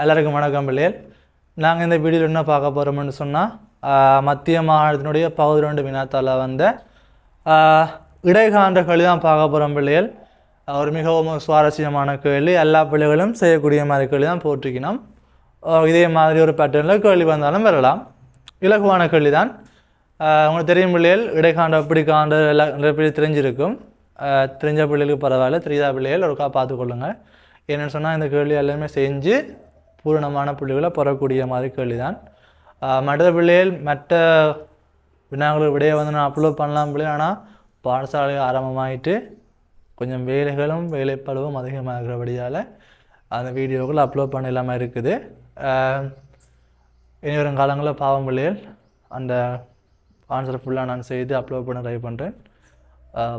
எல்லாருக்கும் வணக்கம் பிள்ளைகள். நாங்கள் இந்த வீடியோவில் என்ன பார்க்க போகிறோம்னு சொன்னால் மத்திய மாகாணத்தினுடைய பகுதி ரெண்டு வினாத்தால் வந்த இடைகாண்ட கேள்வி தான் பார்க்க போகிறோம் பிள்ளைகள். ஒரு மிகவும் சுவாரஸ்யமான கேள்வி. எல்லா பிள்ளைகளும் செய்யக்கூடிய மாதிரி கேள்வி தான் போட்டிருக்கணும். இதே மாதிரி ஒரு பேட்டர்னில் கேள்வி வந்தாலும் வரலாம். இலகுவான கேள்வி தான். உங்களுக்கு தெரியும் பிள்ளைகள் இடைக்காண்ட எப்படி காண்ட எல்லாம் நிறைய பேர் தெரிஞ்சிருக்கும். தெரிஞ்ச பிள்ளைகளுக்கு பரவாயில்ல. தெரியாத பிள்ளைகள் ஒருக்கா பார்த்துக்கொள்ளுங்க என்னென்னு சொன்னால் இந்த கேள்வி எல்லாமே செஞ்சு பூரணமான புள்ளிகளை பெறக்கூடிய மாதிரி கேள்வி தான் மற்ற பிள்ளைகள் மற்ற வினாக்கள் விடையை வந்து நான் அப்லோட் பண்ணலாம் பிள்ளைகள் ஆனால் பாடசாலை ஆரம்பமாயிட்டு கொஞ்சம் வேலைகளும் வேலைப்பளவும் அதிகமாக இருக்கிறபடியால் அந்த வீடியோக்கள் அப்லோட் பண்ண இல்லாமல் இருக்குது. ஆஹ் இனி வரும் காலங்களில் பாவம் பிள்ளைகள் அந்த ஆன்சர் ஃபுல்லாக நான் செய்து அப்லோட் பண்ண ட்ரை பண்ணுறேன்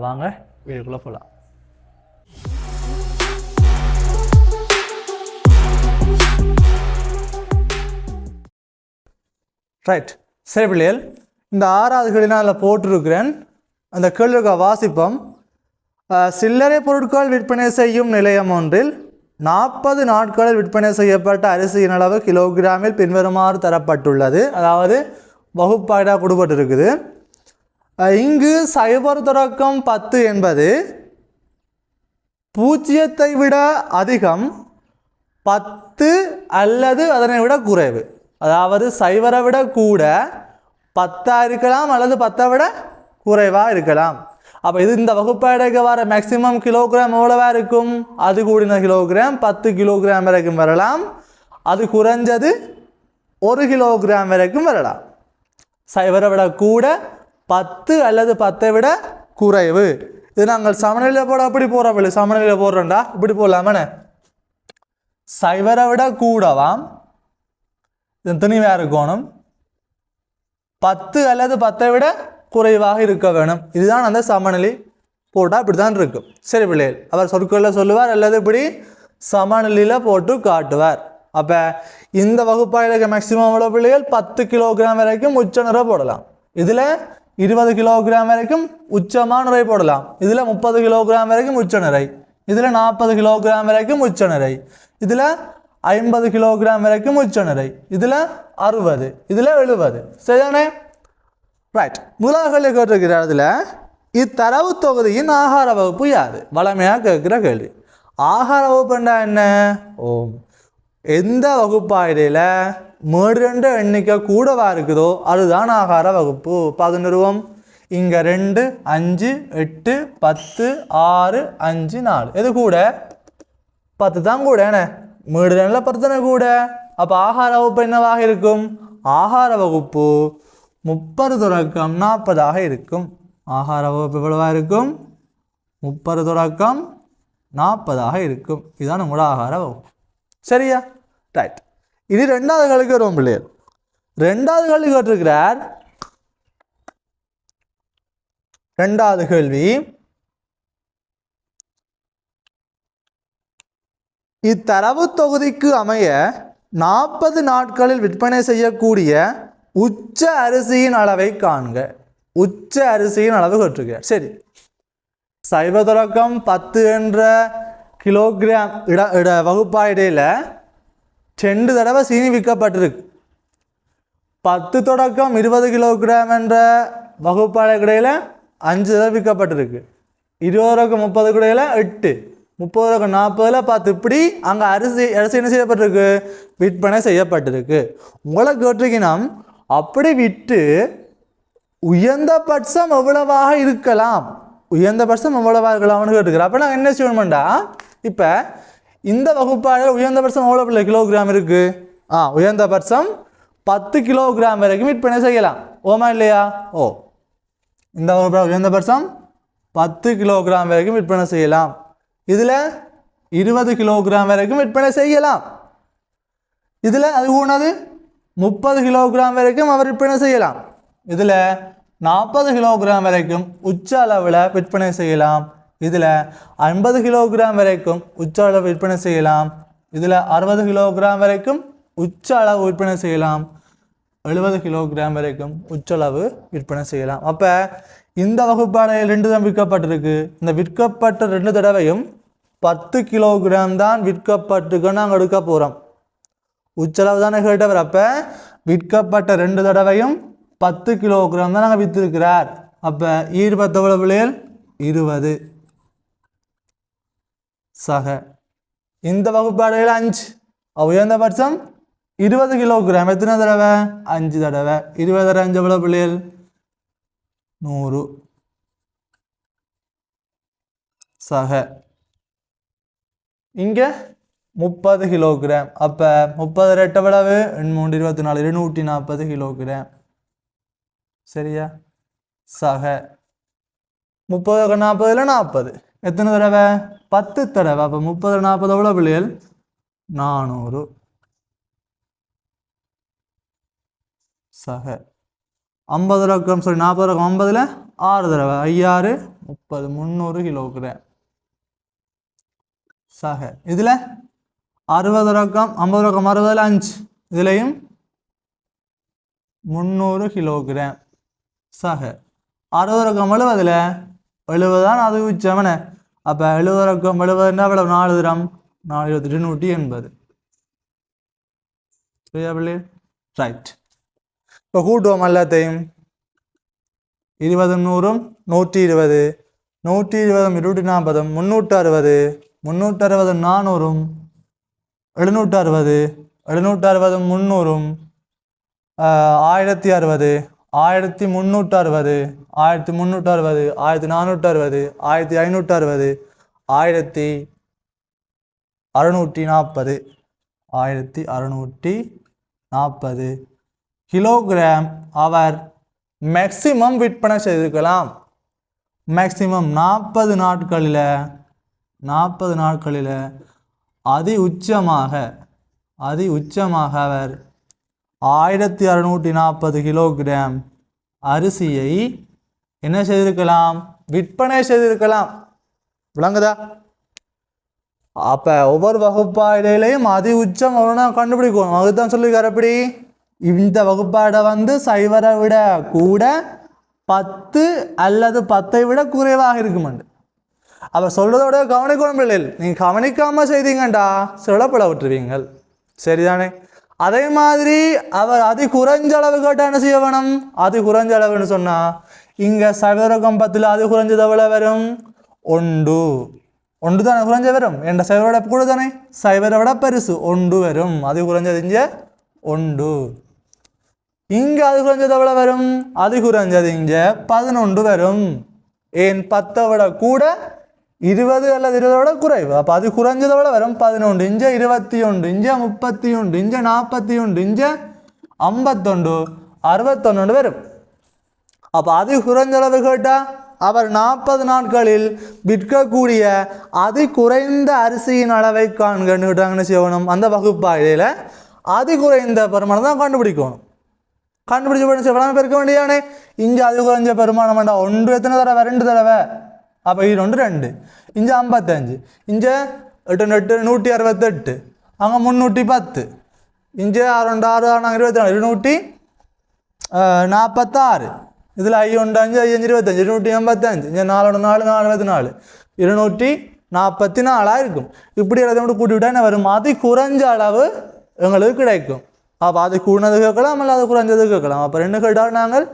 வாங்க வீடியோக்குள்ளே போகலாம். ரைட் சரி பிள்ளைகள் இந்த ஆறாவது கேள்வி நான் அதில் போட்டிருக்கிறேன். அந்த கேள்விக்கு வாசிப்போம். சில்லறை பொருட்கள் விற்பனை செய்யும் நிலையம் ஒன்றில் நாற்பது நாட்களில் விற்பனை செய்யப்பட்ட அரிசியின் அளவு கிலோகிராமில் பின்வருமாறு தரப்பட்டுள்ளது. அதாவது வகுப்பாடாக கொடுப்பட்டிருக்குது இங்கு சைபர் தொடக்கம் பத்து என்பது பூஜ்ஜியத்தை விட அதிகம் பத்து அல்லது அதனை விட குறைவு. அதாவது சைவரை விட கூட பத்தாக இருக்கலாம் அல்லது பத்தை விட குறைவாக இருக்கலாம். அப்போ இது இந்த வகுப்படைக்கு வர மேக்ஸிமம் கிலோகிராம் எவ்வளோவா இருக்கும்? அது கூடின கிலோகிராம் பத்து கிலோகிராம் வரைக்கும் வரலாம். அது குறைஞ்சது ஒரு கிலோகிராம் வரைக்கும் வரலாம். சைவரை விட கூட பத்து அல்லது பத்தை விட குறைவு. இது நாங்கள் சமநிலையில் போட அப்படி போகிறோம் சமநிலையில் போடுறோம்டா. இப்படி போடலாமே சைவரை விட கூடவாம். இது துணிவாக கோணம் பத்து அல்லது பத்தை விட குறைவாக இருக்க வேணும். இதுதான் அந்த சமநிலை போட்டால் இப்படி தான் இருக்கும் சரி பிள்ளைகள் அவர் சொற்களில் சொல்லுவார் அல்லது இப்படி சமநிலையில் போட்டு காட்டுவார். அப்போ இந்த வகுப்பாக இருக்க மேக்சிமம் எவ்வளோ பிள்ளைகள்? பத்து கிலோகிராம் வரைக்கும் உச்ச நிறை போடலாம். இதில் இருபது கிலோகிராம் வரைக்கும் உச்சமான நிறை போடலாம். இதில் முப்பது கிலோகிராம் வரைக்கும் உச்ச நிறை. இதில் நாற்பது கிலோகிராம் வரைக்கும் உச்ச நிறை. இதில் ஐம்பது கிலோகிராம் வரைக்கும் உச்ச நிறை. இதில் அறுபது இதில் எழுபது. சரிதானே? ரைட் முதலாவது கேள்வி கேட்டிருக்கிற இடத்துல இத்தரவு தொகுதியின் ஆகார வகுப்பு யாது வளமையாக கேட்குற கேள்வி. ஆகார வகுப்புண்டா என்ன? ஓம். எந்த வகுப்பாயிடையில் மேடுரெண்டு எண்ணிக்கை கூடவா இருக்குதோ அதுதான் ஆகார வகுப்பு. பதினொருவம் இங்கே ரெண்டு அஞ்சு எட்டு பத்து ஆறு அஞ்சு நாலு. எது கூட? பத்து தான் கூட என்ன? மீடு நல்ல பத்து கூட. அப்போ ஆகார வகுப்பு என்னவாக இருக்கும்? ஆகார வகுப்பு முப்பது தொடக்கம் நாற்பதாக இருக்கும். ஆகார வகுப்பு எவ்வளவாக இருக்கும்? முப்பது தொடக்கம் நாற்பதாக இருக்கும். இதுதான் உங்களோட ஆகார வகுப்பு. சரியா? ரைட் இது ரெண்டாவது கேள்விக்கு வருவோம் பிள்ளையர் ரெண்டாவது கேள்வி கேட்டிருக்கிறார். ரெண்டாவது கேள்வி இத்தரவு தொகுதிக்கு அமைய நாற்பது நாட்களில் விற்பனை செய்யக்கூடிய உச்ச அரிசியின் அளவை காண்க. உச்ச அரிசியின் அளவு கற்றுக்க. சரி. சைவ தொடக்கம் பத்து என்ற கிலோகிராம் இட இட வகுப்பாயிடையில் ரெண்டு தடவை சீனி விற்கப்பட்டிருக்கு. பத்து தொடக்கம் இருபது கிலோகிராம் என்ற வகுப்பாளர் இடையில் அஞ்சு தடவை விற்கப்பட்டிருக்கு. இருபது தொடக்கம் முப்பது இடையில் எட்டு. முப்பது தொடக்கம் நாற்பதில் பார்த்து இப்படி அங்கே அரிசி அரிசி என்ன செய்யப்பட்டிருக்கு? விற்பனை செய்யப்பட்டிருக்கு. உங்களை கேட்டிருக்கீங்கன்னா அப்படி விட்டு உயர்ந்த பட்சம் எவ்வளவாக இருக்கலாம்? உயர்ந்த பட்சம் எவ்வளவாக இருக்கலாம்னு கேட்டுக்கிறேன். அப்போ நாங்கள் என்ன செய்யணும்டா? இப்போ இந்த வகுப்பாளர் உயர்ந்தபட்சம் எவ்வளோ பிள்ளை? கிலோகிராம் இருக்குது ஆ உயர்ந்த பட்சம் பத்து கிலோகிராம் வரைக்கும் விற்பனை செய்யலாம். ஓமா இல்லையா? ஓ. இந்த வகுப்பாளர் உயர்ந்தபட்சம் பத்து கிலோகிராம் வரைக்கும் விற்பனை செய்யலாம். இதில் இருபது கிலோகிராம் வரைக்கும் விற்பனை செய்யலாம். இதில் அது ஊனது முப்பது கிலோகிராம் வரைக்கும் அவர் விற்பனை செய்யலாம். இதில் நாற்பது கிலோகிராம் வரைக்கும் உச்ச அளவில் விற்பனை செய்யலாம். இதில் ஐம்பது கிலோகிராம் வரைக்கும் உச்ச அளவு விற்பனை செய்யலாம். இதில் அறுபது கிலோகிராம் வரைக்கும் உச்ச அளவு விற்பனை செய்யலாம். எழுபது கிலோகிராம் வரைக்கும் உச்சளவு விற்பனை செய்யலாம். அப்போ இந்த வகுப்பாடையில் ரெண்டு தான் விற்கப்பட்டிருக்கு. இந்த விற்கப்பட்ட ரெண்டு தடவையும் பத்து கிலோகிராம் தான் விற்கப்பட்டுக்கு நாங்கள் எடுக்க போகிறோம் உச்சளவு தானே கேட்டவர். அப்போ விற்கப்பட்ட ரெண்டு தடவையும் பத்து கிலோகிராம் தான் நாங்கள் விற்றுருக்கிறார் அப்போ ஈடுபத்த எவ்வளோ இருபது. சக. இந்த வகுப்பாடையில் அஞ்சு. உயர்ந்தபட்சம் இருபது கிலோகிராம். எத்தனை தடவை? அஞ்சு தடவை. இருபது தடவை அஞ்சு எவ்வளோ பிள்ளைகள் நூறு. சக. இங்கே முப்பது கிலோகிராம். அப்போ முப்பது ரெட்டு எவ்வளவு மூன்று இருபத்தி நாலு இருநூற்றி நாற்பது கிலோகிராம். சரியா? சக. முப்பது நாற்பதுல நாற்பது. எத்தனை தடவை? பத்து தடவை. அப்போ முப்பது நாற்பது எவ்வளோ பிள்ளைகள் நானூறு. சக. ஐம்பது ரக்கம் சாரி நாற்பது ரொக்கம் ஐம்பதில் ஆறு தடவை. ஐயாறு முப்பது முந்நூறு கிலோகிராம். சக. இதில் அறுபது ரக்கம் ஐம்பது ரக்கம் அறுபதில் அஞ்சு. இதுலேயும் முந்நூறு கிலோகிராம். சக. அறுபது ரக்கம் எழுபதில் எழுபதான் அது உச்சமன அப்போ எழுபது ரக்கம் எழுபதுன்னா எவ்வளவு நாலு தரம். நாலு இருபத்தி நூற்றி எண்பது. சரியா பிள்ளை? ரைட் இப்போ கூட்டுவோம் எல்லாத்தையும் இருபதும் நூறும் நூற்றி இருபது நூற்றி இருபதும் இருநூற்றி நாற்பதும் முந்நூற்று அறுபது முந்நூற்று அறுபதும் நானூறும் எழுநூற்று அறுபது எழுநூற்று அறுபதும் முந்நூறும் ஆயிரத்தி அறுபது ஆயிரத்தி முந்நூற்று அறுபது ஆயிரத்தி முந்நூற்று அறுபது ஆயிரத்தி நானூற்று அறுபது ஆயிரத்தி ஐநூற்று அறுபது ஆயிரத்தி அறுநூற்றி நாற்பது ஆயிரத்தி அறுநூற்றி நாற்பது கிலோகிராம் அவர் மேக்சிமம் விற்பனை செய்திருக்கலாம். மேக்சிமம் நாற்பது நாட்களில் நாற்பது நாட்களில் அதி உச்சமாக அதி உச்சமாக அவர் ஆயிரத்தி அறுநூற்றி நாற்பது கிலோகிராம் அரிசியை என்ன செய்திருக்கலாம்? விற்பனை செய்திருக்கலாம். விளங்குதா? அப்போ ஒவ்வொரு வகுப்பாயிலையும் அதி உச்சம் அவனா கண்டுபிடிக்கணும். அதுதான் சொல்லியிருக்காரு எப்படி இந்த வகுப்பாடை வந்து சைவரை விட கூட பத்து அல்லது பத்தை விட குறைவாக இருக்குமாண்டு. அவர் சொல்றதோட கவனிக்கணும் பிள்ளைகள் நீங்கள் கவனிக்காமல் செய்தீங்கண்டா சிலப்பட விட்டுருவீங்கள் சரிதானே? அதே மாதிரி அவர் அதி குறைஞ்ச அளவு கேட்டால் என்ன செய்ய வேணும்? அதி குறைஞ்ச அளவுன்னு சொன்னால் இங்கே சைவரகம் பத்தில் அதி குறைஞ்சது எவ்வளோ வரும்? ஒன்று. ஒன்று தானே குறைஞ்ச வரும். என்ற சைவரோட கூட தானே சைவரை விட பெருசு. ஒன்று வரும். அது குறைஞ்சது இங்கே ஒன்று. இங்கே அது குறைஞ்சது எவ்வளோ வரும்? அது குறைஞ்சது இங்கே பதினொன்று வரும். ஏன் பத்தை விட கூட இருபது அல்லது இருபதோட குறைவு. அப்போ அது குறைஞ்சதை விட வரும்? பதினொன்று. இஞ்ச இருபத்தி ஒன்று இஞ்ச முப்பத்தி ஒன்று இஞ்ச நாற்பத்தி ஒன்று இஞ்ச ஐம்பத்தொண்டு அறுபத்தொன்னு வரும். அப்போ அது குறைஞ்சளவு கேட்டால் அவர் நாற்பது நாட்களில் விற்கக்கூடிய அதி குறைந்த அரிசியின் அளவை காண்கன்னு கேட்டாங்கன்னு செய்யணும்? அந்த வகுப்பாயில அதி குறைந்த பெருமானம் தான் கண்டுபிடிக்கணும். கண்டுபிடிச்சு பண்ணி எவ்வளோ பெருக்க வேண்டியானே இங்கே அது குறைஞ்ச பெருமானம் வேண்டாம் ஒன்று எத்தனை தடவை? ரெண்டு தடவை. அப்போ இது ஒன்று ரெண்டு. இங்கே ஐம்பத்தஞ்சு. இங்கே எட்டு எட்டு நூற்றி அறுபத்தெட்டு. அங்கே முந்நூற்றி பத்து. இங்கே ரெண்டு ஆறு ஆறு இருபத்தி நாலு. இருநூற்றி நாற்பத்தாறு. இதில் ஐயொண்டு அஞ்சு ஐயஞ்சு இருபத்தஞ்சு. இருநூற்றி எண்பத்தஞ்சு. இங்கே நாலு நாலு நாலு இருபத்தி நாலு. இருநூற்றி நாற்பத்தி நாலாக இருக்கும் இப்படி எல்லாத்தையும் கூட கூட்டி விட்டால் என்ன வரும்? அதி குறைஞ்ச அளவு எங்களுக்கு கிடைக்கும். அப்போ அது கூடினது கேட்கலாம் அல்ல அது குறைஞ்சது கேட்கலாம். அப்போ ரெண்டு கேட்டால் நாங்கள்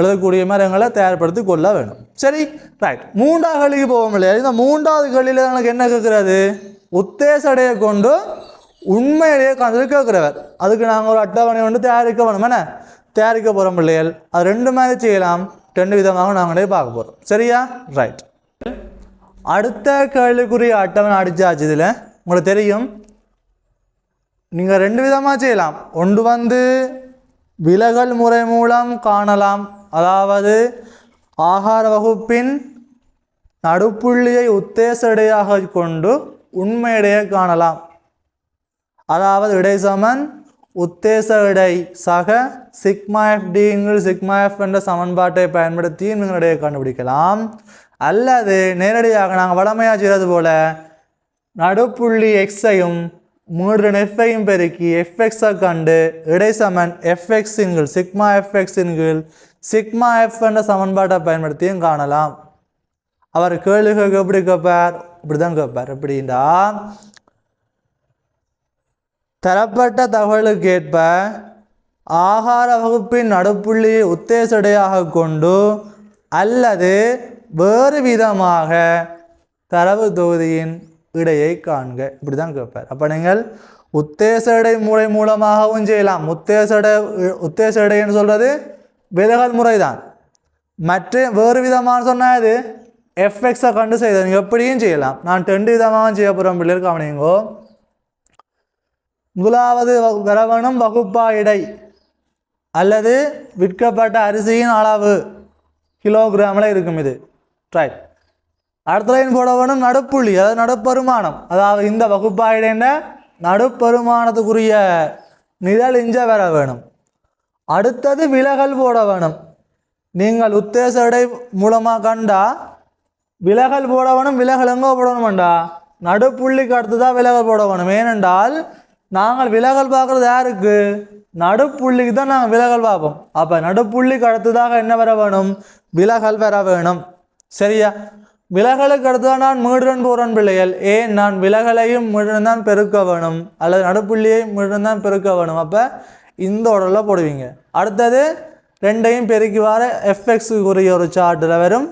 எழுதக்கூடிய மரங்களை தயார்படுத்தி கொள்ள வேணும் சரி ரைட் மூன்றாவது கேள்விக்கு போவோம் இல்லையா? இந்த மூன்றாவது கேள்வியில் எங்களுக்கு என்ன கேட்குறது? உத்தேசடையை கொண்டு உண்மையிலேயே கண்டு கேட்குறவர். அதுக்கு நாங்கள் ஒரு அட்டவணை கொண்டு தயாரிக்க வேணும் என்ன? தயாரிக்க போகிறோம் பிள்ளைகள் அது ரெண்டு மாதிரி செய்யலாம். ரெண்டு விதமாக நாங்களே பார்க்க போகிறோம் சரியா? ரைட் அடுத்த கேள்விக்குரிய அட்டவணை அடித்தாச்சு இதில். உங்களுக்கு தெரியும். நீங்கள் ரெண்டு விதமாக செய்யலாம். ஒன்று வந்து விலகல் முறை மூலம் காணலாம். அதாவது ஆகார வகுப்பின் நடுப்புள்ளியை உத்தேசடையாக கொண்டு உண்மையிடையே காணலாம். அதாவது இடை சமன் உத்தேச இடை சக சிக்மா எஃப் டிங்கிற சிக்மா எஃப் என்ற சமன்பாட்டை பயன்படுத்தி நீங்களுடைய கண்டுபிடிக்கலாம். அல்லது நேரடியாக நாங்கள் வளமையாக செய்கிறது போல நடுப்புள்ளி எக்ஸையும் மூன்று எஃப்ஐயும் பெருக்கி எஃப்எக்ஸை கண்டு இடைசமன் எஃப்எக்ஸின்கள் சிக்மா எஃப்எக்ஸின்கள் சிக்மா எஃப் என்ற சமன்பாட்டை பயன்படுத்தியும் காணலாம். அவர் கேள்வி எப்படி கேட்பார்? இப்படி தான் கேட்பார். எப்படின்னா தரப்பட்ட தகவலுக்கேற்ப ஆகார வகுப்பின் நடுப்புள்ளியை உத்தேசடையாக கொண்டு அல்லது வேறு விதமாக தரவு தொகுதியின் இடையை காண்க. இப்படி தான் கேட்பார். அப்போ நீங்கள் உத்தேசடை முறை மூலமாகவும் செய்யலாம். உத்தேசடை உத்தேசடைன்னு சொல்கிறது விலகல் முறை தான் மற்ற வேறு விதமான சொன்னால் இது எஃப்எக்ஸை கண்டு செய்த நீங்கள் எப்படியும் செய்யலாம். நான் ரெண்டு விதமாக செய்ய போகிறோம் பிள்ளைகள் கவனிங்கோ. முதலாவது கிரவணம் வகுப்பா இடை அல்லது விற்கப்பட்ட அரிசியின் அளவு. கிலோகிராமில் இருக்கும் இது. ரைட் அடுத்த லைன் போட வேணும் நடுப்புள்ளி அதாவது நடுப்பெருமானம். அதாவது இந்த வகுப்பாயிடேன நடுப்பெருமானத்துக்குரிய நிழல் இஞ்ச வர வேணும். அடுத்தது விலகல் போட வேணும். நீங்கள் உத்தேச இடை மூலமாக கண்டா விலகல் போட வேணும் விலகல் எங்கே போடணும்டா நடுப்புள்ளிக்கு அடுத்து தான் விலகல் போட வேணும். ஏனென்றால் நாங்கள் விலகல் பார்க்குறது யாருக்கு? நடுப்புள்ளிக்கு தான் நாங்கள் விலகல் பார்ப்போம். அப்போ நடுப்புள்ளிக்கு அடுத்ததாக என்ன வர வேணும்? விலகல் வர வேணும். சரியா? விலகலுக்கு அடுத்ததான் நான் மீடுடன் போகிறன் பிள்ளைகள். ஏன்? நான் விலகலையும் மீடுடன் தான் பெருக்க வேணும். அல்லது நடுப்புள்ளியையும் மீடுடன் தான் பெருக்க வேணும். அப்போ இந்த உடலில் போடுவீங்க. அடுத்தது ரெண்டையும் பெருக்கி வர எஃப்எக்ஸுக்குரிய ஒரு சார்ட்டில் வரும்.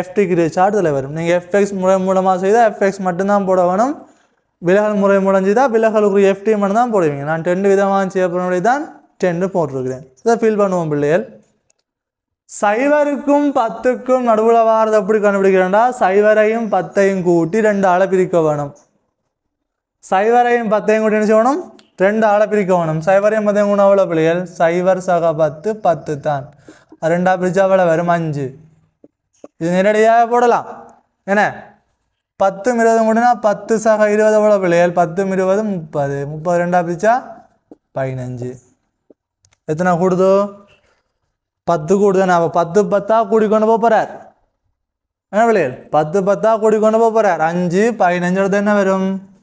எஃப்டிக்குரிய சார்ட்டில் வரும். நீங்கள் எஃப்எக்ஸ் முறை மூலமாக செய்தால் எஃப்எக்ஸ் மட்டும்தான் போட வேணும். விலகல் முறை மூலம் செய்தால் விலகலுக்குரிய எஃப்டி மட்டும் தான் போடுவீங்க. நான் டென்ட் விதமாக செய்ய தான் டென்ட்டு போட்டிருக்கிறேன். இதை ஃபீல் பண்ணுவோம் பிள்ளைகள். சைவருக்கும் பத்துக்கும் நடுவில் வாரது எப்படி கண்டுபிடிக்கிறேன்டா? சைவரையும் பத்தையும் கூட்டி ரெண்டு ஆளை பிரிக்க வேணும். சைவரையும் பத்தையும் கூட்டி என்ன செய்யணும் ரெண்டு ஆளை பிரிக்க வேணும். சைவரையும் பத்தையும் கூட அவ்வளோ பிள்ளைகள்? சைவர் சக பத்து பத்து தான். அது ரெண்டா பிரிச்சா அவ்வளோ வரும்? அஞ்சு. இது நேரடியாக போடலாம். என்ன? பத்து இருபது முடினா பத்து சக இருபது எவ்வளோ பிள்ளைகள்? பத்து இருபது முப்பது. முப்பது ரெண்டா பிரிச்சா பதினஞ்சு. எத்தனை கூடுதோ? பத்து கூடுதானே அப்போ பத்து பத்தா கூடி கொண்டு போக போகிறார் என்ன பிள்ளைகள் பத்து பத்தா கூடி கொண்டு போக போகிறார் அஞ்சு பதினஞ்சு என்ன வரும்?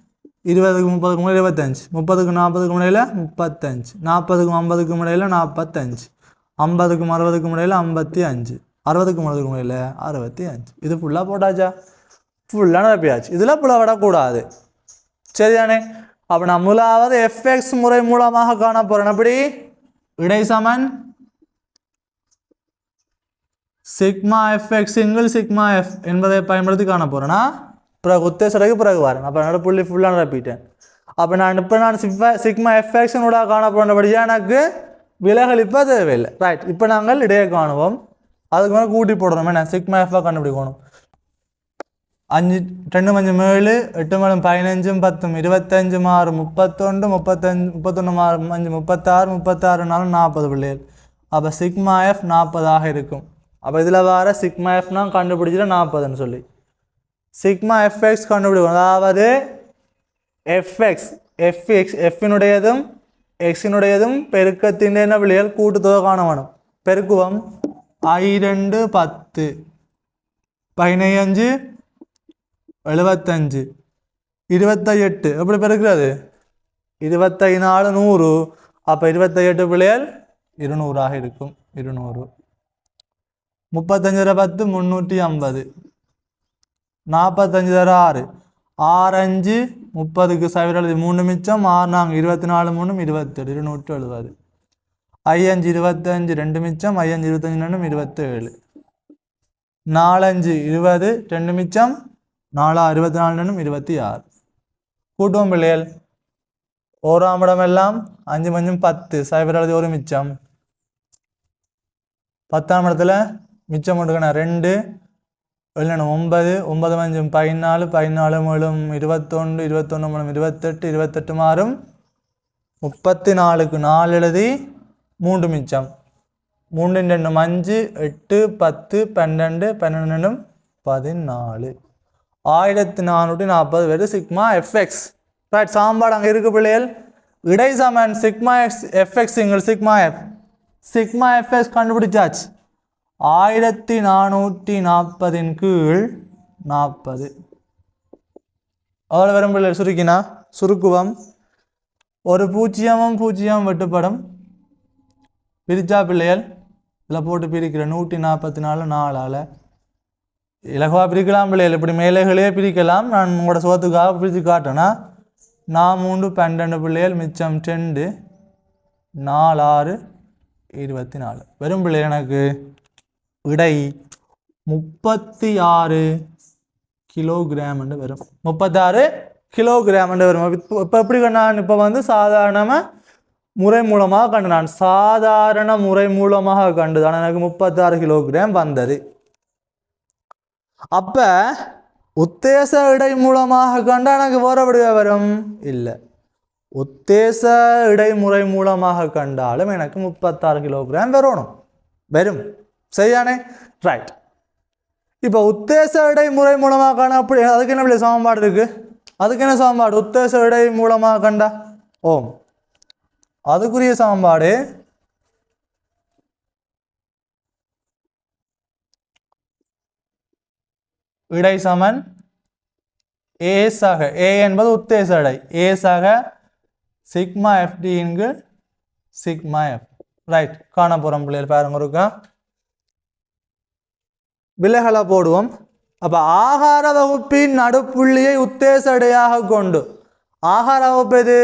இருபதுக்கு முப்பதுக்கு முன்னாடி இருபத்தஞ்சு. முப்பதுக்கு நாற்பதுக்கு முன்னாடியில் முப்பத்தஞ்சு. நாற்பதுக்கும் ஐம்பதுக்கு முன்னாடியில் நாற்பத்தஞ்சு. ஐம்பதுக்கும் அறுபதுக்கு முன்னாடியில் ஐம்பத்தி அஞ்சு. அறுபதுக்கு முப்பதுக்கு முன்னாடியில் அறுபத்தி அஞ்சு. இது ஃபுல்லாக போட்டாச்சா? ஃபுல்லாக நிரப்பியாச்சு இதில் புள்ள விடக்கூடாது. சரிதானே? அப்போ நான் முதலாவது எஃப்எக்ஸ் முறை மூலமாக காண போகிறேன் எப்படி இடைசமன் sigma f x single sigma f என்பதை பயன்படுத்தி காண போகிறேன்னா பிறகு உத்தேசடைக்கு பிறகு வரேன். அப்போ என்னோட புள்ளி ஃபுல்லாக நிரப்பிட்டேன் அப்போ நான் இப்போ நான் சிக்மா சிக்மா எஃப்எக்ஸனோட காண போகிறபடியாக எனக்கு விலகல் இப்போ தேவையில்லை. ரைட் இப்போ நாங்கள் இடையே காணுவோம். அதுக்கு மேலே கூட்டி போடணும். என்ன? சிக்மா எஃப்பாக கண்டுபிடிக்கணும். அஞ்சு ரெண்டு அஞ்சு ஏழு எட்டு மேலும் பதினஞ்சும் பத்தும் இருபத்தஞ்சும் ஆறு முப்பத்தொண்டு முப்பத்தஞ்சு முப்பத்தொன்று ஆறு அஞ்சு முப்பத்தாறு முப்பத்தாறு நாலு நாற்பது பிள்ளைகள். அப்போ சிக்மா எஃப் நாற்பதாக இருக்கும். அப்போ இதில் வேறு சிக்மா எஃப்னா கண்டுபிடிச்சிட நாற்பதுன்னு சொல்லி. சிக்மா எஃப்எக்ஸ் கண்டுபிடிக்கணும். அதாவது எஃப்எக்ஸ் எஃப்எக்ஸ் எஃபினுடையதும் எக்ஸினுடையதும் பெருக்கத்தின் என்ன விலைகள் கூட்டுத்தொகை காண வேணும் பெருக்குவம். ஐ ரெண்டு பத்து. பதினைஞ்சு எழுபத்தஞ்சு இருபத்தி எட்டு எப்படி பெருக்கிறது? இருபத்தி நாலு நூறு. அப்போ இருபத்தி எட்டு பிள்ளைகள் இருநூறாக இருக்கும். இருநூறு. முப்பத்தஞ்சு தர பத்து முந்நூற்றி ஐம்பது. நாற்பத்தஞ்சு தர ஆறு. அஞ்சு முப்பதுக்கு சைவர் எழுதி மூணு மிச்சம் ஆறு நாங்கள் இருபத்தி நாலு மூணும் இருபத்தேழு இருநூற்றி எழுபது ஐயஞ்சு இருபத்தஞ்சு ரெண்டு மிச்சம் ஐயஞ்சு இருபத்தஞ்சு ரெண்டும் இருபத்தேழு நாலஞ்சு இருபது ரெண்டு மிச்சம் நாலா இருபத்தி நாலு ரெண்டும் இருபத்தி ஆறு கூட்டுவோம் பிள்ளைகள் ஓராம் இடம் எல்லாம் அஞ்சு மஞ்சும் பத்து சைபர் எழுதி ஒரு மிச்சம் பத்தாம் இடத்துல மிச்சம் எடுக்கணும் ரெண்டு இல்லைண்ணா ஒன்பது ஒன்பது மஞ்சும் பதினாலு பதினாலு மூலம் இருபத்தொன்று இருபத்தொன்று மூலம் இருபத்தெட்டு இருபத்தெட்டு மாறும். முப்பத்தி நாலுக்கு நாலு எழுதி மூன்று மிச்சம். மூன்று ரெண்டும் அஞ்சு எட்டு பத்து பன்னெண்டு பன்னெண்டு ரெண்டும் பதினாலு. ஆயிரத்தி நானூற்றி நாற்பது பேர் சிக்மா எஃப்எக்ஸ் ரைட் சாம்பாடு அங்கே இருக்கு பிள்ளைகள். இடை சமன் sigma x f x single sigma f sigma f x கண்டுபிடிச்சாச்சு. ஆயிரத்தி நானூற்றி நாற்பதின் கீழ் நாற்பது. அவ்வளோ வரம்பில் சுருக்கினா சுருக்குவம் ஒரு பூஜ்ஜியமும் பூஜ்ஜியம் வெட்டுப்படும். பிரிச்சா பிள்ளைகள் இதில் போட்டு பிரிக்கிற நூற்றி நாற்பத்தி நாலு நாலால் இலகுவாக பிரிக்கலாம் பிள்ளைகள் இப்படி மேலேகளே பிரிக்கலாம். நான் உங்களோட சோத்துக்காக பிரித்து காட்டேன்னா நான் மூன்று பன்னெண்டு பிள்ளைகள் மிச்சம் ரெண்டு நாலு ஆறு இருபத்தி நாலு வெறும் பிள்ளை எனக்கு. இடை முப்பத்தி ஆறு கிலோகிராம் வரும். முப்பத்தாறு கிலோகிராம் வரும். இப்போ எப்படி கண்டான்? இப்போ வந்து சாதாரணமாக முறை மூலமாக கண்டு நான் சாதாரண முறை மூலமாக கண்டுதான் எனக்கு முப்பத்தாறு கிலோகிராம் வந்தது. அப்ப உத்தேச இடை மூலமாக கண்டா எனக்கு வேறபடியா வரும்? இல்லை. உத்தேச இடைமுறை மூலமாக கண்டாலும் எனக்கு முப்பத்தாறு கிலோகிராம் வரணும். வரும். சரியானே ரைட் இப்போ உத்தேச இடைமுறை மூலமாக காண அப்படி அதுக்கு என்ன இப்படி சமன்பாடு இருக்குது அதுக்கு என்ன சமன்பாடு? உத்தேச இடை மூலமாக கண்டா? ஓம். அதுக்குரிய சமன்பாடு இடை சமன் ஏ சக ஏ என்பது உத்தேச இடை ஏ சக சிக்மா எஃப்டி இங்கு சிக்மா எஃப் ரைட் காண போகிறோம் பிள்ளைகள். பாருங்க இருக்கா விலகலை போடுவோம். அப்போ ஆகார வகுப்பின் நடுப்புள்ளியை உத்தேசடையாக கொண்டு ஆகார வகுப்பு எது?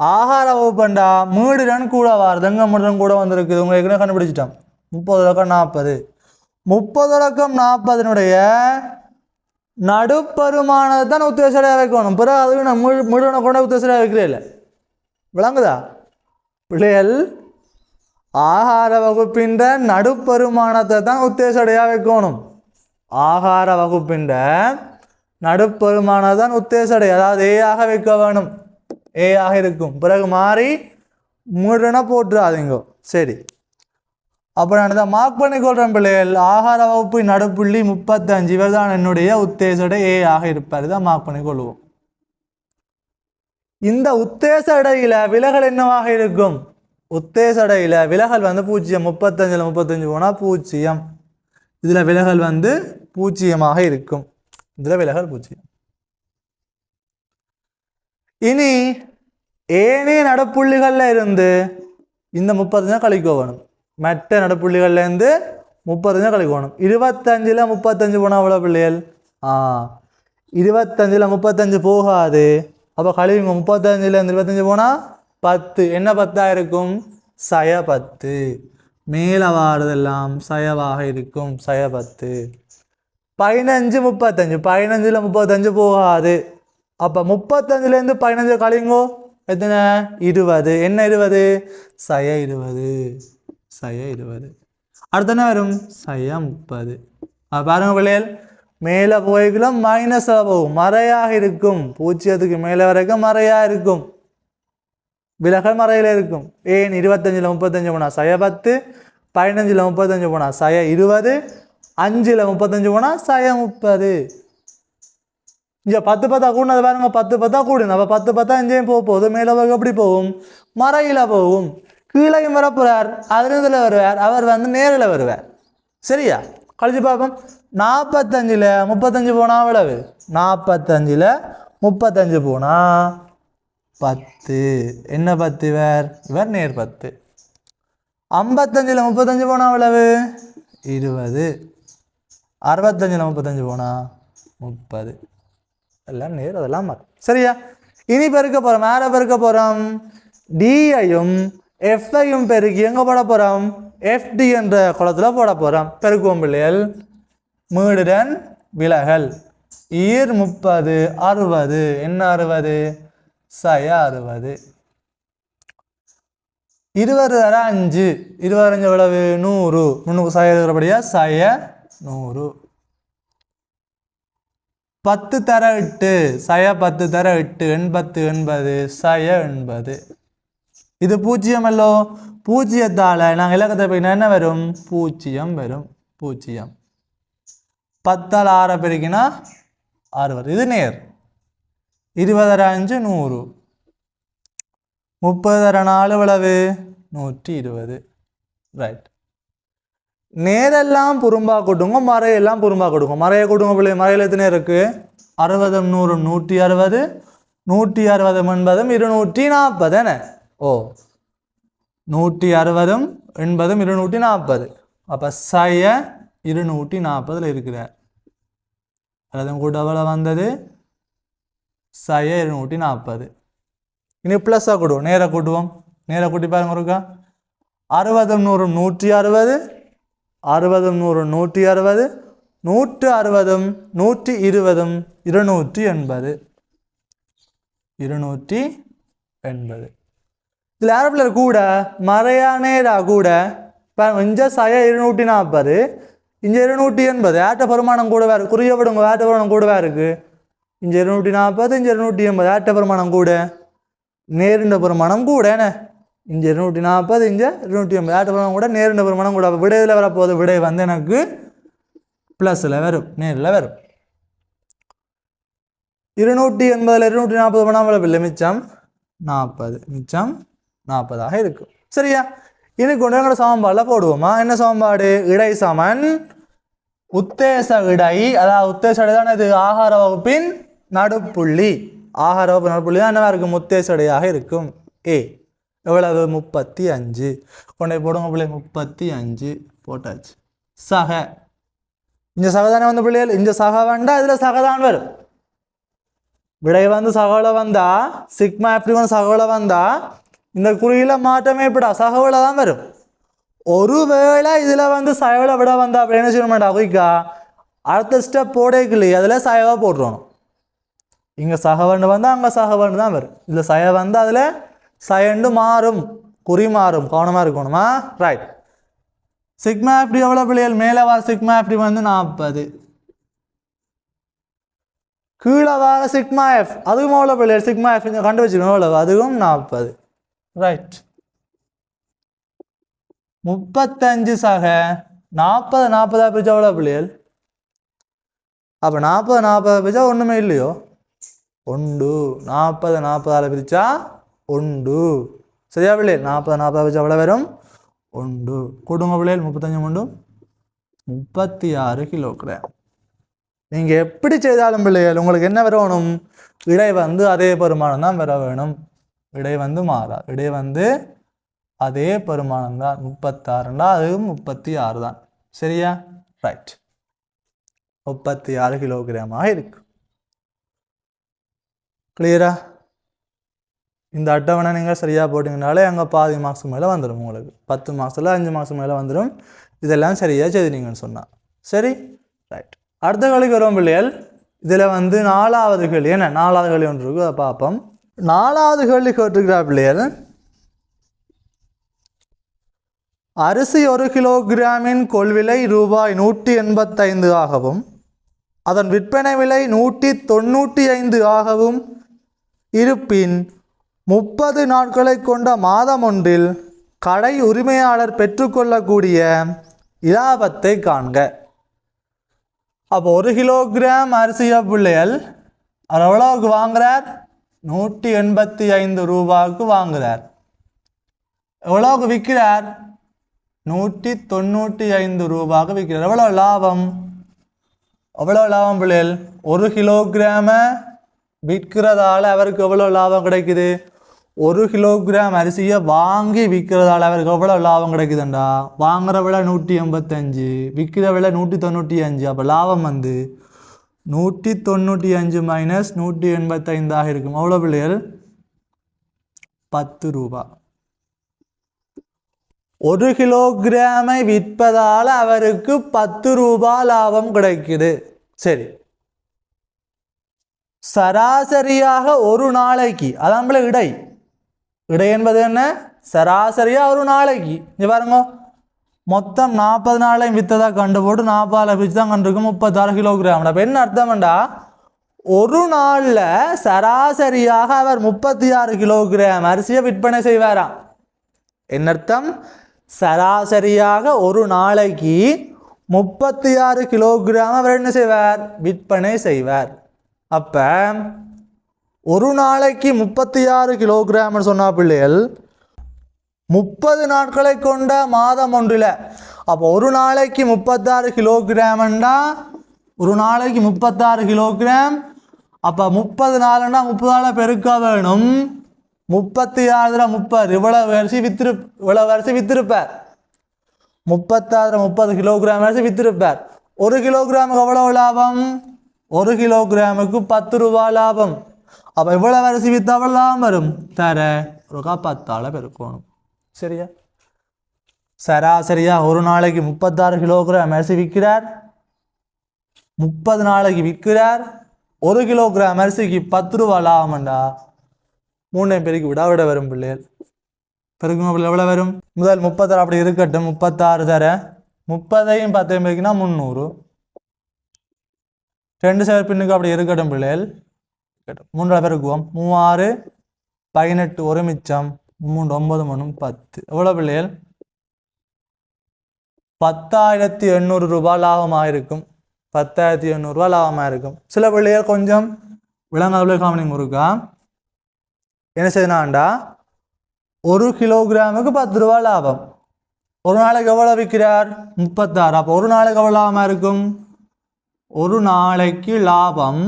ஆகார வகுப்புண்டா மீடுடன் ரன் கூட வாருது எங்க மூடு கூட வந்திருக்கு உங்க ஏற்கனவே கண்டுபிடிச்சிட்டோம். முப்பது இலக்கம் நாற்பது முப்பது இலக்கம் நாற்பதினுடைய நடுப்பருமானத்தை தான் உத்தேசடையாக வைக்கணும் பிறகு அதுக்கு நான் முழு முழுவனை கூட உத்தேசடையாக வைக்கிறே இல்லை விளங்குதா? பிள்ளைகள் ஆகார வகுப்பின்ற நடுப்பெருமானத்தை தான் உத்தேசடையாக வைக்கணும். ஆகார வகுப்பின்ற நடுப்பெருமானம் தான் உத்தேசடை அதாவது ஏயாக வைக்க வேணும். ஏயாக இருக்கும். பிறகு மாறி மூடன போட்டுறாதீங்க சரி. அப்போ நான் இதை மார்க் பண்ணி கொள்கிறேன் பிள்ளைகள். ஆகார வகுப்பு நடுப்புள்ளி முப்பத்தஞ்சு இவர் தான் என்னுடைய உத்தேசடை ஏ ஆக இருப்பார். தான் மார்க் பண்ணி கொள்வோம் இந்த உத்தேச இடையில விலகல் என்னவாக இருக்கும்? உத்தேசடையில் விலகல் வந்து பூஜ்ஜியம் முப்பத்தஞ்சில் முப்பத்தஞ்சு போனால் பூஜ்ஜியம். இதில் விலகல் வந்து பூஜ்ஜியமாக இருக்கும். இதில் விலகல் பூஜ்ஜியம். இனி ஏனே நடப்புள்ளிகளில் இருந்து இந்த முப்பத்தஞ்சா கழிக்கோகணும் மற்ற நடப்புள்ளிகள்ல இருந்து முப்பத்தஞ்சா கழிக்கணும் இருபத்தஞ்சில் முப்பத்தஞ்சு போனால் அவ்வளோ பிள்ளைகள்? ஆ இருபத்தஞ்சில் முப்பத்தஞ்சு போகாது. அப்போ கழிவுங்க முப்பத்தஞ்சில் இருந்து இருபத்தஞ்சு போனால் பத்து. என்ன பத்தாக இருக்கும்? சய பத்து. மேலே வாடுறதெல்லாம் சயவாக இருக்கும். சய பத்து. பதினஞ்சு முப்பத்தஞ்சு. பதினஞ்சில் முப்பத்தஞ்சு போகாது. அப்போ முப்பத்தஞ்சுலேருந்து பதினஞ்சு கழிங்கோ. எத்தனை? இருபது. என்ன இருபது? சய இருபது. சய இருபது. அடுத்த என்ன வரும்? சய முப்பது. பாருங்க பிள்ளைகள் மேலே போய்களும் மைனஸாக போகும். மறையாக இருக்கும். பூஜ்ஜியத்துக்கு மேலே வரைக்கும் மறையாக இருக்கும். விலகல் மறையில் இருக்கும். ஏன்? இருபத்தஞ்சில் முப்பத்தஞ்சு போனால் சய பத்து பதினஞ்சில் முப்பத்தஞ்சு போனால் சய இருபது அஞ்சில் முப்பத்தஞ்சு போனால் சய முப்பது. இங்கே பத்து பத்தா கூடினது பாருங்க பத்து பத்தா கூடுங்க அப்போ பத்து பத்தா அஞ்சையும் போக போகுது. மேலே போக எப்படி போகும்? மறையில் போகும். கீழையும் வரப்புறார் அதில் வருவார் அவர் வந்து நேரில் வருவார். சரியா? கழிச்சு பார்ப்போம். நாற்பத்தஞ்சில் முப்பத்தஞ்சு போனால் எவ்வளவு? நாற்பத்தஞ்சில் முப்பத்தஞ்சு போனால் பத்து. என்ன பத்து இவர்? இவர் நேர் பத்து. ஐம்பத்தஞ்சில் முப்பத்தஞ்சு போனால் எவ்வளவு? இருபது. அறுபத்தஞ்சில் முப்பத்தஞ்சு போனால் முப்பது. எல்லாம் நேர் அதெல்லாம் சரியா? இனி பெருக்க போகிறோம் யாரை பெருக்க போகிறோம் டிஐயும் எஃப்ஐயும் பெருக்கி எங்கே போட போகிறோம் எஃப்டி என்ற குளத்தில் போட போகிறோம் பெருக்குவோம் பிள்ளைகள். மீடுடன் விலகல். ஈர் முப்பது அறுபது. என்ன அறுபது? சய அறுபது இருபது தர அஞ்சு இருபதஞ்சு எவ்வளவு? நூறு. முன்னுக்கு சய இருக்கிறபடியா சய நூறு. பத்து தர எட்டு. சய பத்து தர எட்டு. எண்பத்து எண்பது. சய எண்பது. இது பூஜ்ஜியம் அல்லோ? பூஜ்ஜியத்தால் நாங்கள் இலக்கத்தை பிரிக்கினா என்ன வரும்? பூஜ்ஜியம் வரும். பூஜ்ஜியம். பத்தால் ஆறை பெருக்கினா ஆறு வரும் இது நேர். இருபதர அஞ்சு நூறு முப்பதர நாலு எவ்வளவு நூற்றி இருபது ரைட் நேரெல்லாம் புறம்பா கொடுங்க மறையெல்லாம் புறம்பா கொடுங்க மறைய கொடுங்க பிள்ளை மறையில் எத்தனை இருக்குது அறுபதும் நூறு நூற்றி அறுபது நூற்றி அறுபதும் எண்பதும் இருநூற்றி நாற்பது என்ன ஓ நூற்றி அறுபதும் எண்பதும் இருநூற்றி நாற்பது அப்போ சைய இருநூற்றி நாற்பதில் இருக்கிறார் அதுவும் கூட அவ்வளோ வந்தது சய இருநூற்றி நாற்பது. இனி ப்ளஸ்ஸாக கூடுவோம். நேராக கூட்டுவோம். நேராக கூட்டி பாருங்க ஒருக்கா அறுபதும் நூறும் நூற்றி அறுபது. அறுபதும் நூறும் நூற்றி அறுபது. நூற்று அறுபதும் நூற்றி இருபதும் இருநூற்றி எண்பது. இருநூற்றி எண்பது. இதில் ஏரோப்ளேன் கூட. மறையானேடா கூட. இப்போ இஞ்ச சய இருநூற்றி நாற்பது. இங்கே இருநூற்றி எண்பது. ஏட்ட பெருமானம் கூடவே இருக்குது குறிய விடுங்க ஏட்ட பெருமானம் கூடவே இருக்குது இங்கே இருநூற்றி நாற்பது இங்கே இருநூற்றி எண்பது ஆட்ட பிரமாணம் கூட. நேருண்ட பிரமாணம் கூட என்ன? இங்கே இருநூற்றி நாற்பது இங்கே இருநூற்றி எண்பது ஆட்ட பிரமாணம் கூட நேருண்ட பிரமாணம் கூட. அப்போ விடையில் வரப்போகுது. விடை வந்து எனக்கு ப்ளஸில் வரும். நேரில் வரும். இருநூற்றி எண்பதில் இருநூற்றி நாற்பது பண்ணாமல் இல்லை. மிச்சம் நாற்பது. மிச்சம் நாற்பதாக இருக்கும். சரியா? இன்னைக்கு கொண்டு எங்களோட சமன்பாடில் போடுவோமா? என்ன சாம்பாடு இடை சமன். உத்தேச இடை. அதாவது உத்தேச இடை தான் இது? ஆகார வகுப்பின் நடுப்புள்ளி. ஆகார வகுப்பு நடுப்புள்ளி தான் என்னவாக இருக்கும்? முத்தேசடையாக இருக்கும். ஏ எவ்வளவு? முப்பத்தி அஞ்சு. கொண்டே போடுங்க பிள்ளை. முப்பத்தி அஞ்சு. போட்டாச்சு. சக. இந்த சக தானே பிள்ளைகள்? இந்த சக வேண்டாம் இதில் சகதான் வரும். விடை வந்து சகோல வந்தா சிக்மா எப்படி வந்து சகோல வந்தா இந்த குறியில மாற்றமே இப்படா சகோல தான் வரும். ஒருவேளை இதில் வந்து சகோல விட வந்தா அப்படின்னு சொல்ல மாட்டா குயிக்கா? அடுத்த ஸ்டெப் போடேக்கு அதில் சயவா போட்டுருவோம் இங்கே சகவண்டு வந்தால் அங்கே சகவண்டு தான் வரும். இல்லை சய வந்து அதில் சயண்டு மாறும். குறி மாறும். கவனமாக இருக்கணுமா? ரைட் சிக்மா எப்படி எவ்வளோ பிள்ளைகள் மேலே வர சிக்மா எப்படி வந்து நாற்பது கீழே வர சிக்மா எஃப் அதுவும் எவ்வளோ பிள்ளைகள் சிக்மா எஃப் கண்டு வச்சுக்கணும் எவ்வளவு? அதுவும் நாற்பது ரைட் முப்பத்தஞ்சு சக. நாற்பது நாற்பதா பிரிச்சா எவ்வளோ பிள்ளைகள் அப்போ நாற்பது நாற்பது பிரிச்சா ஒன்றுமே இல்லையோ? உண்டு நாற்பது நாற்பதால் பிரித்தா உண்டு சரியா பிள்ளைகள் நாற்பது நாற்பதா பிரித்தா எவ்வளோ வரும்? உண்டு கூடுங்க பிள்ளைகள் முப்பத்தஞ்சு உண்டு முப்பத்தி ஆறு கிலோ கிராம் நீங்கள் எப்படி செய்தாலும் பிள்ளைகள் உங்களுக்கு என்ன வரணும்? இடை வந்து அதே பெருமானம் தான் வர வேணும். இடை வந்து மாறா. இடை வந்து அதே பெருமானம் தான். முப்பத்தாறுண்டா அதுவும் முப்பத்தி ஆறு தான். சரியா? ரைட் முப்பத்தி ஆறு கிலோகிராமாக இருக்கு. கிளியராக இந்த அட்டவணை நீங்கள் சரியாக போட்டிங்கனாலே அங்கே பாதி மார்க்ஸ் மேலே வந்துடும் உங்களுக்கு. பத்து மார்க்ஸில் அஞ்சு மார்க்ஸ் மேலே வந்துடும் இதெல்லாம் சரியாக செய்தினீங்கன்னு சொன்னால் சரி? ரைட் அடுத்த கேள்விக்கு வரும் பிள்ளைகள். இதில் வந்து நாலாவது கேள்வி. என்ன? நாலாவது கேள்வி ஒன்று இருக்கு. அதை பார்ப்போம். நாலாவது கேள்வி கேட்டிருக்கிறா பிள்ளைகள். அரிசி ஒரு கிலோகிராமின் கொள்விலை ரூபாய் நூற்றி எண்பத்தைந்து ஆகவும் அதன் விற்பனை விலை நூற்றி தொண்ணூற்றி ஐந்து ஆகவும் இருப்பின் முப்பது நாட்களை கொண்ட மாதம் ஒன்றில் கடை உரிமையாளர் பெற்றுக்கொள்ளக்கூடிய இலாபத்தை காண்க. அப்போ ஒரு கிலோகிராம் அரிசியா பிள்ளைகள் அவர் எவ்வளவுக்கு வாங்குறார்? நூற்றி எண்பத்தி ஐந்து ரூபாவுக்கு வாங்குறார். எவ்வளவுக்கு விற்கிறார்? நூற்றி தொண்ணூற்றி ஐந்து ரூபாவுக்கு விற்கிறார். எவ்வளோ லாபம்? எவ்வளோ லாபம் பிள்ளைகள்? ஒரு கிலோகிராமை விற்கிறதால அவருக்கு எவ்வளோ லாபம் கிடைக்குது? ஒரு கிலோகிராம் அரிசியை வாங்கி விற்கிறதால அவருக்கு எவ்வளோ லாபம் கிடைக்குதுண்டா? வாங்குற விலை நூற்றி எண்பத்தஞ்சு விற்கிற விலை நூற்றி தொண்ணூற்றி அஞ்சு அப்போ லாபம் வந்து நூற்றி தொண்ணூற்றி அஞ்சு மைனஸ் நூற்றி எண்பத்தைந்தாக இருக்கும். அவ்வளோ பிள்ளைகள்? பத்து ரூபா. ஒரு கிலோகிராமை விற்பதால் அவருக்கு பத்து ரூபாய் லாபம் கிடைக்குது. சரி. சராசரியாக ஒரு நாளைக்கு. அதான் இடை. இடை என்பது என்ன? சராசரியாக ஒரு நாளைக்கு. இங்கே பாருங்க. மொத்தம் நாற்பது நாளையும் வித்ததா கண்டு போட்டு நாற்பது பிரித்து தான் கண்டிருக்கும் முப்பத்தாறு கிலோகிராம் அப்போ என்ன அர்த்தம்டா ஒரு நாளில் சராசரியாக அவர் முப்பத்தி ஆறு கிலோகிராம் அரிசியை விற்பனை செய்வாராம். என்ன அர்த்தம்? சராசரியாக ஒரு நாளைக்கு முப்பத்தி ஆறு கிலோகிராம் அவர் என்ன செய்வார்? விற்பனை செய்வார். அப்போ ஒரு நாளைக்கு முப்பத்தி ஆறு கிலோகிராம்னு சொன்னா பிள்ளைகள் முப்பது நாட்களை கொண்ட மாதம் ஒன்றில். அப்போ ஒரு நாளைக்கு முப்பத்தாறு கிலோகிராம்னா ஒரு நாளைக்கு முப்பத்தாறு கிலோகிராம். அப்போ முப்பது நாளுன்னா முப்பது நாளை பெருக்க வேணும். முப்பத்தி ஆறுல முப்பது இவ்வளவு வரிசை வித்திரு இவ்வளவு அரிசி வித்திருப்பார். முப்பத்தாறு முப்பது கிலோகிராம் வரிசை வித்திருப்பார். ஒரு கிலோகிராமுக்கு எவ்வளவு லாபம்? ஒரு கிலோகிராமுக்கு பத்து ரூபா லாபம். அப்போ இவ்வளோ அரிசி விற்றா லாபம் வரும். தர ரூபா பத்தால் பெருக்கணும் சரியா? சராசரியா ஒரு நாளைக்கு முப்பத்தாறு கிலோகிராம் அரிசி விற்கிறார். முப்பது நாளைக்கு விற்கிறார். ஒரு கிலோகிராம் அரிசிக்கு பத்து ரூபா லாபம்டா. மூணு பேருக்கு விட விட வரும் பிள்ளைகள் பெருக்கும் பிள்ளை எவ்வளோ வரும்? முதல் முப்பத்தாறு அப்படி இருக்கட்டும் முப்பத்தாறு தர. முப்பதையும் பத்தையும் பேருக்குன்னா முந்நூறு. ரெண்டு சேர் பின்னுக்கு அப்படி இருக்கட்டும் பிள்ளைகள். மூன்றாவது பேருக்குவோம். மூவாறு பதினெட்டு ஒரு மிச்சம் மூன்று ஒன்பது மணி பத்து. எவ்வளோ பிள்ளைகள்? பத்தாயிரத்தி எண்ணூறு ரூபாய் லாபமாக இருக்கும் பத்தாயிரத்தி எண்ணூறுரூவா லாபமாக இருக்கும் சில பிள்ளைகள் கொஞ்சம் விலங்காவில் காமனிங் இருக்கா என்ன செய்யணாண்டா ஒரு கிலோகிராமுக்கு பத்து ரூபா லாபம். ஒரு நாளைக்கு எவ்வளோ விற்கிறார்? முப்பத்தாறு. அப்போ ஒரு நாளைக்கு எவ்வளோ லாபமாக இருக்கும் ஒரு நாளைக்கு லாபம்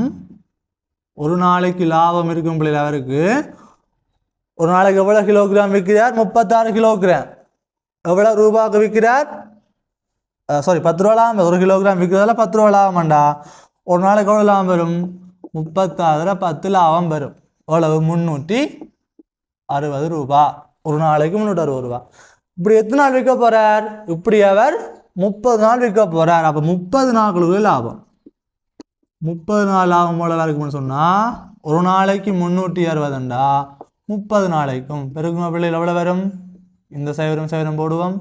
ஒரு நாளைக்கு லாபம் இருக்கும் பிள்ளைகள் அவருக்கு. ஒரு நாளைக்கு எவ்வளோ கிலோகிராம் விற்கிறார்? முப்பத்தாறு கிலோகிராம். எவ்வளோ ரூபாவுக்கு விற்கிறார்? சாரி பத்து ரூபா லாபம் ஒரு கிலோகிராம் விற்கிறதால பத்து ரூபா லாபம்டா ஒரு நாளைக்கு எவ்வளோ லாபம் வரும்? முப்பத்தாறுல பத்து லாபம் வரும். எவ்வளவு? முந்நூற்றி அறுபது ரூபா. ஒரு நாளைக்கு முந்நூற்றி அறுபது ரூபா. இப்படி எத்தனை நாள் விற்க போகிறார் இப்படி அவர் முப்பது நாள் விற்க போகிறார் அப்போ முப்பது நாட்களுக்கு லாபம். முப்பது நாள் லாபம் போல இருக்கும்னு சொன்னால் ஒரு நாளைக்கு முந்நூற்றி அறுபதுண்டா? முப்பது நாளைக்கும். பெருக்குமா பிள்ளைகள் எவ்வளோ வரும்? இந்த சைவரம் சைவரம் போடுவோம்.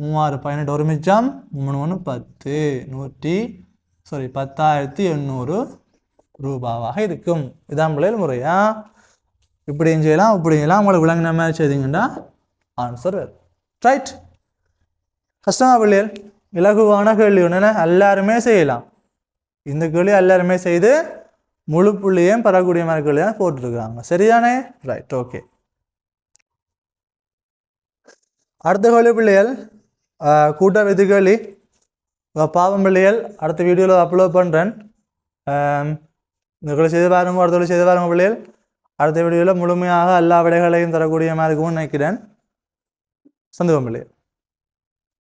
மூவாறு பதினெட்டு ஒரு மிச்சம். மூணு மூணு பத்து. நூற்றி சாரி பத்தாயிரத்தி எண்ணூறு ரூபாவாக இருக்கும். இதான் பிள்ளைகள் முறையா? இப்படியும் செய்யலாம் இப்படியும் செய்யலாம் உங்களுக்கு விளங்கின மாதிரி செய்தீங்கன்னா ஆன்சர் வரும் ரைட் கஷ்டமா பிள்ளைகள்? இலகுவான கேள்வி ஒன்று எல்லாருமே செய்யலாம். இந்த கேள்வி எல்லாருமே செய்து முழு புள்ளியும் பெறக்கூடிய மாதிரி கேள்வி தான் போட்டிருக்கிறாங்க சரிதானே? ரைட் ஓகே அடுத்த கேள்வி பிள்ளைகள் கூட்ட விதி கேள்வி. பாவம் பிள்ளைகள் அடுத்த வீடியோவில் அப்லோட் பண்ணுறேன் இந்த கேள்வி செய்து பாருங்க அடுத்த கேள்வி செய்து பாருங்க பிள்ளைகள். அடுத்த வீடியோவில் முழுமையாக எல்லா விடைகளையும் தரக்கூடிய மாதிரி இருக்கும்னு நினைக்கிறேன். சந்தேகம் பிள்ளைகள்